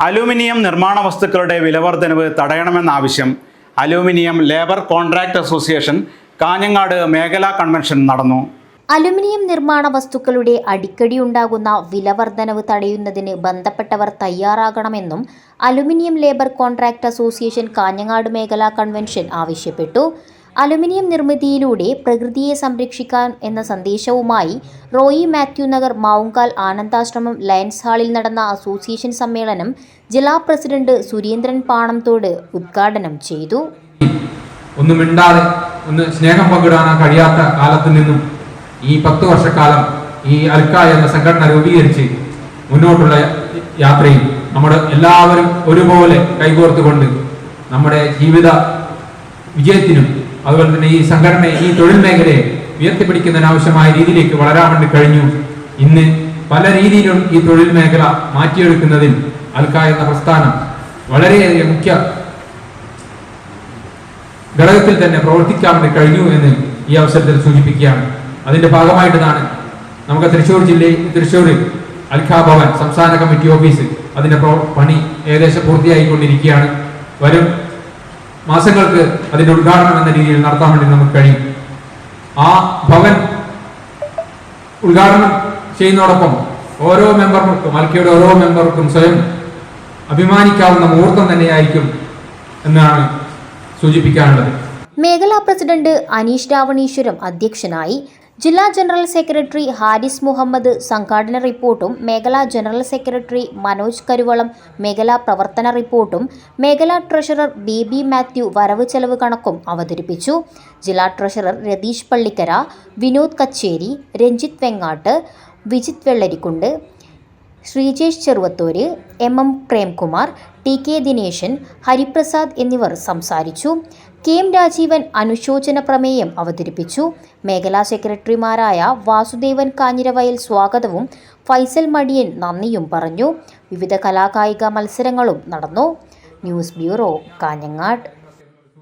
Aluminium നിർമ്മാണ വസ്തുക്കളുടെ വിലവർദ്ധനവ് തടയണമെന്നാവശ്യം aluminium labour contract association Kanhangad മേഖലാ കൺവെൻഷൻ നടന്നു. അലുമിനിയം നിർമ്മാണ വസ്തുക്കളുടെ അടിക്കടി ഉണ്ടാകുന്ന വിലവർദ്ധനവ് തടയുന്നതിന് ബന്ധപ്പെട്ടവർ തയ്യാറാകണമെന്നും aluminium labour contract association Kanhangad മേഖലാ കൺവെൻഷൻ ആവശ്യപ്പെട്ടു. അലുമിനിയം നിർമ്മിതിയിലൂടെ പ്രകൃതിയെ സംരക്ഷിക്കാൻ എന്ന സന്ദേശവുമായി റോയി മാത്യു നഗർ മാവുങ്കാൽ ആനന്ദാശ്രമം ലയൻസ് ഹാളിൽ നടന്ന അസോസിയേഷൻ സമ്മേളനം ജില്ലാ പ്രസിഡന്റ് സുരേന്ദ്രൻ പാണംതോട് ഉദ്ഘാടനം ചെയ്തു. ഒന്നും മിണ്ടാതെ ഒന്ന് സ്നേഹം പങ്കിടാൻ കഴിയാത്ത കാലത്ത് നിന്നും ഈ പത്ത് വർഷക്കാലം ഈ അൽക്ക എന്ന സംഘടന രൂപീകരിച്ച് മുന്നോട്ടുള്ള യാത്രയിൽ നമ്മുടെ എല്ലാവരും ഒരുപോലെ കൈകോർത്തുകൊണ്ട് നമ്മുടെ ജീവിത വിജയത്തിനും അതുപോലെ തന്നെ ഈ സംഘടനയെ ഈ തൊഴിൽ മേഖലയെ ഉയർത്തിപ്പിടിക്കുന്നതിനാവശ്യമായ രീതിയിലേക്ക് വളരാൻ വേണ്ടി കഴിഞ്ഞു. ഇന്ന് പല രീതിയിലും ഈ തൊഴിൽ മേഖല മാറ്റിയെടുക്കുന്നതിൽ അൽക്ക എന്ന പ്രസ്ഥാനം വളരെയധികം മുഖ്യ ഘടകത്തിൽ തന്നെ പ്രവർത്തിക്കാൻ വേണ്ടി കഴിഞ്ഞു എന്ന് ഈ അവസരത്തിൽ സൂചിപ്പിക്കുകയാണ്. അതിന്റെ ഭാഗമായിട്ടാണ് നമുക്ക് തൃശ്ശൂർ ജില്ലയിൽ തൃശ്ശൂരിൽ അൽഖാ ഭവൻ സംസ്ഥാന കമ്മിറ്റി ഓഫീസ് അതിന്റെ പണി ഏകദേശം പൂർത്തിയായിക്കൊണ്ടിരിക്കുകയാണ്. വരും മാസങ്ങൾക്ക് അതിന്റെ ഉദ്ഘാടനം എന്ന രീതിയിൽ നടത്താൻ വേണ്ടി നമുക്ക് കഴിയും. ആ ഭവൻ ഉദ്ഘാടനം ചെയ്യുന്നതോടൊപ്പം ഓരോ മെമ്പർമാർക്കും അൽക്കയുടെ ഓരോ മെമ്പർക്കും സ്വയം അഭിമാനിക്കാവുന്ന മുഹൂർത്തം തന്നെയായിരിക്കും എന്നാണ് സൂചിപ്പിക്കാനുള്ളത്. മേഖലാ പ്രസിഡന്റ് അനീഷ് രാവണീശ്വരം അധ്യക്ഷനായി ജില്ലാ ജനറൽ സെക്രട്ടറി ഹാരിസ് മുഹമ്മദ് സംഘാടന റിപ്പോർട്ടും മേഖലാ ജനറൽ സെക്രട്ടറി മനോജ് കരുവളം മേഖലാ പ്രവർത്തന റിപ്പോർട്ടും മേഖലാ ട്രഷറർ ബി ബി മാത്യു വരവ് ചെലവ് കണക്കും അവതരിപ്പിച്ചു. ജില്ലാ treasurer Ratheesh Pallikkara Vinod Kacheri Ranjith Vengatt Vijith Vellarikundu Sreejesh Cheruvathur M M Premkumar T K Dineshan Hariprasad എന്നിവർ സംസാരിച്ചു. കെ എം രാജീവൻ അനുശോചന പ്രമേയം അവതരിപ്പിച്ചു. മേഖലാ സെക്രട്ടറിമാരായ വാസുദേവൻ കാഞ്ഞിരവയൽ സ്വാഗതവും ഫൈസൽ മടിയൻ നന്ദിയും പറഞ്ഞു. വിവിധ കലാകായിക മത്സരങ്ങളും നടന്നു. News bureau Kanhangad.